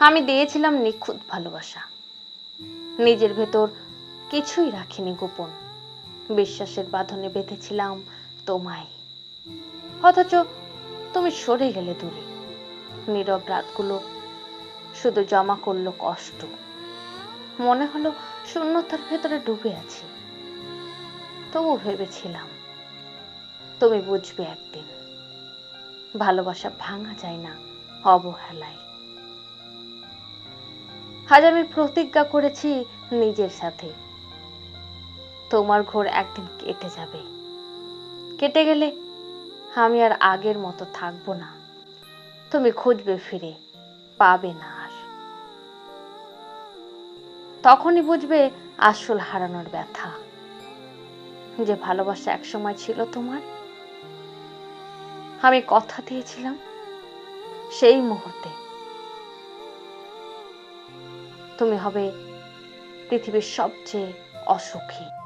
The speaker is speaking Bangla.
আমি দিয়েছিলাম নিখুঁত ভালোবাসা। নিজের ভেতর কিছুই রাখিনি গোপন। বিশ্বাসের বাঁধনে বেঁধেছিলাম তোমায়। অথচ তুমি সরে গেলে দূরে। নীরব রাতগুলো শুধু জমা করল কষ্ট। মনে হলো শূন্যতার ভেতরে ডুবে আছি। তবু ভেবেছিলাম, তুমি বুঝবে একদিন। ভালোবাসা ভাঙা যায় না অবহেলায়। আজ আমি প্রতিজ্ঞা করেছি নিজের সাথে। তোমার ঘোর একদিন কেটে যাবে। কেটে গেলে আমি আর আগের মতো থাকব না। তুমি খুঁজবে ফিরে, পাবে না আর। তখনই বুঝবে আসল হারানোর ব্যথা। যে ভালোবাসা একসময় ছিল তোমার। আমি কথা দিয়েছিলাম সেই মুহূর্তে। তুমি হবে পৃথিবীর সবচেয়ে অসুখী।